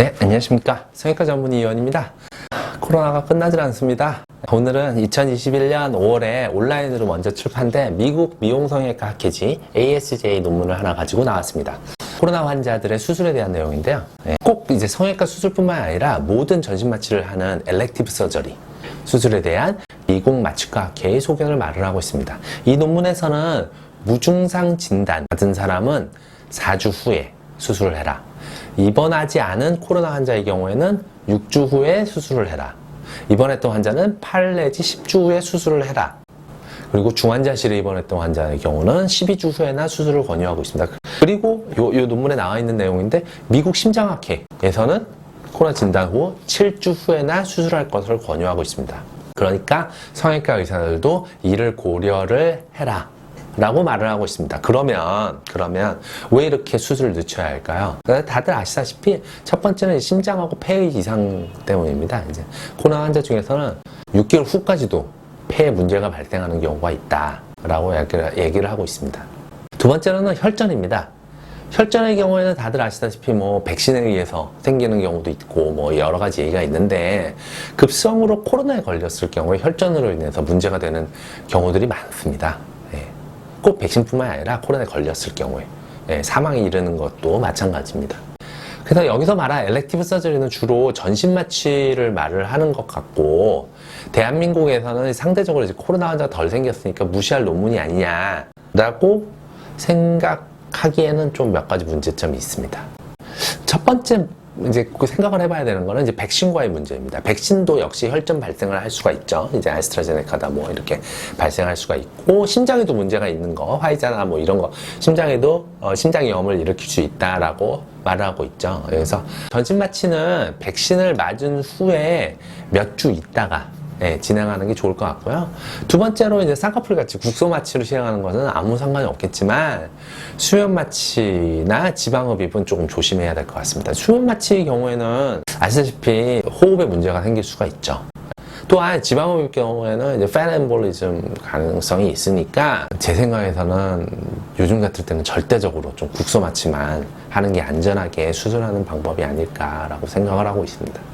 네, 안녕하십니까. 성형외과 전문 의원입니다. 코로나가 끝나질 않습니다. 오늘은 2021년 5월에 온라인으로 먼저 출판된 미국 미용성형외과 학회지 ASJ 논문을 하나 가지고 나왔습니다. 코로나 환자들의 수술에 대한 내용인데요. 네, 꼭 이제 성형외과 수술뿐만 아니라 모든 전신 마취를 하는 엘렉티브 서저리 수술에 대한 미국 마취과 학회의 소견을 말을 하고 있습니다. 이 논문에서는 무증상 진단 받은 사람은 4주 후에 수술을 해라. 입원하지 않은 코로나 환자의 경우에는 6주 후에 수술을 해라. 입원했던 환자는 8 내지 10주 후에 수술을 해라. 그리고 중환자실에 입원했던 환자의 경우는 12주 후에나 수술을 권유하고 있습니다. 그리고 요, 요 논문에 나와 있는 내용인데 미국 심장학회에서는 코로나 진단 후 7주 후에나 수술할 것을 권유하고 있습니다. 그러니까 성형외과 의사들도 이를 고려를 해라. 라고 말을 하고 있습니다. 그러면, 그러면 왜 이렇게 수술을 늦춰야 할까요? 다들 아시다시피 첫 번째는 심장하고 폐의 이상 때문입니다. 이제 코로나 환자 중에서는 6개월 후까지도 폐에 문제가 발생하는 경우가 있다. 라고 얘기를 하고 있습니다. 두 번째로는 혈전입니다. 혈전의 경우에는 다들 아시다시피 뭐 백신에 의해서 생기는 경우도 있고 뭐 여러 가지 얘기가 있는데 급성으로 코로나에 걸렸을 경우에 혈전으로 인해서 문제가 되는 경우들이 많습니다. 예. 꼭 백신뿐만 아니라 코로나에 걸렸을 경우에 예, 사망에 이르는 것도 마찬가지입니다. 그래서 여기서 말한 엘렉티브 서저리는 주로 전신 마취를 말을 하는 것 같고 대한민국에서는 상대적으로 이제 코로나 환자가 덜 생겼으니까 무시할 논문이 아니냐라고 생각하기에는 좀 몇 가지 문제점이 있습니다. 첫 번째 이제 그 생각을 해봐야 되는 거는 이제 백신과의 문제입니다. 백신도 역시 혈전 발생을 할 수가 있죠. 이제 아스트라제네카다 뭐 이렇게 발생할 수가 있고 심장에도 문제가 있는 거, 화이자나 뭐 이런 거 심장에도 어, 심장염을 일으킬 수 있다라고 말을 하고 있죠. 그래서 전신 마취는 백신을 맞은 후에 몇 주 있다가 예, 진행하는 게 좋을 것 같고요. 두 번째로 이제 쌍꺼풀 같이 국소 마취로 시행하는 것은 아무 상관이 없겠지만 수면 마취나 지방 흡입은 조금 조심해야 될 것 같습니다. 수면 마취의 경우에는 아시다시피 호흡에 문제가 생길 수가 있죠. 또한 지방흡입 경우에는 이제 팬엠볼리즘 가능성이 있으니까 제 생각에서는 요즘 같을 때는 절대적으로 좀 국소 마취만 하는 게 안전하게 수술하는 방법이 아닐까라고 생각을 하고 있습니다.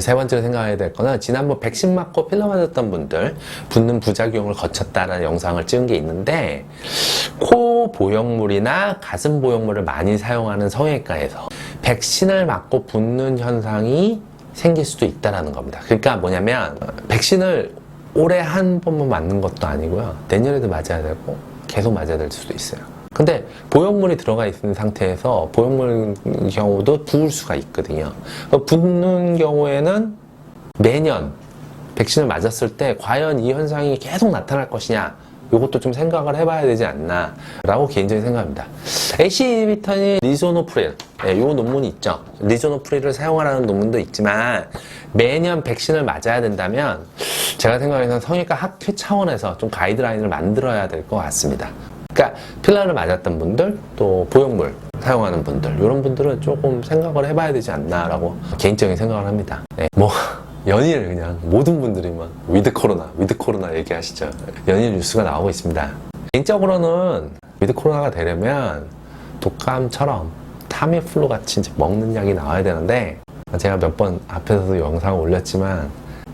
세 번째로 생각해야 될 거는 지난번 백신 맞고 필러 맞았던 분들 붓는 부작용을 거쳤다는 영상을 찍은 게 있는데 코 보형물이나 가슴 보형물을 많이 사용하는 성형외과에서 백신을 맞고 붓는 현상이 생길 수도 있다라는 겁니다. 그러니까 뭐냐면 백신을 올해 한 번만 맞는 것도 아니고요. 내년에도 맞아야 되고 계속 맞아야 될 수도 있어요. 근데 보형물이 들어가 있는 상태에서 보형물 경우도 부을 수가 있거든요. 붓는 경우에는 매년 백신을 맞았을 때 과연 이 현상이 계속 나타날 것이냐 이것도 좀 생각을 해봐야 되지 않나 라고 개인적인 생각합니다. AC 이비턴이 리조노프릴 예, 이 논문이 있죠. 리조노프릴을 사용하라는 논문도 있지만 매년 백신을 맞아야 된다면 제가 생각해서 성형외과 학회 차원에서 좀 가이드라인을 만들어야 될 것 같습니다. 그러니까 필러를 맞았던 분들 또 보형물 사용하는 분들 이런 분들은 조금 생각을 해봐야 되지 않나라고 개인적인 생각을 합니다. 네, 뭐 연일 그냥 모든 분들이 막 위드 코로나 위드 코로나 얘기하시죠. 연일 뉴스가 나오고 있습니다. 개인적으로는 위드 코로나가 되려면 독감처럼 타미플루 같이 이제 먹는 약이 나와야 되는데 제가 몇 번 앞에서도 영상을 올렸지만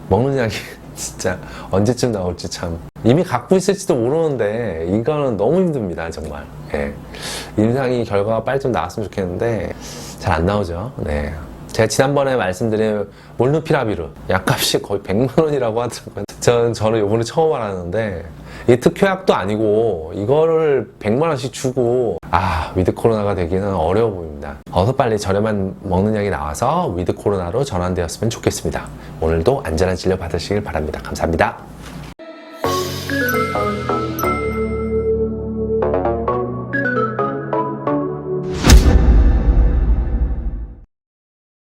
먹는 약이 진짜 언제쯤 나올지 참 이미 갖고 있을지도 모르는데 이거는 너무 힘듭니다 정말 예. 임상이 결과가 빨리 좀 나왔으면 좋겠는데 잘 안 나오죠 네. 제가 지난번에 말씀드린 몰누피라비르 약값이 거의 100만 원이라고 하더라고요 전, 저는 요번에 처음 알았는데 이 특효약도 아니고 이거를 100만 원씩 주고 아 위드 코로나가 되기는 어려워 보입니다. 어서 빨리 저렴한 먹는 약이 나와서 위드 코로나로 전환되었으면 좋겠습니다. 오늘도 안전한 진료 받으시길 바랍니다. 감사합니다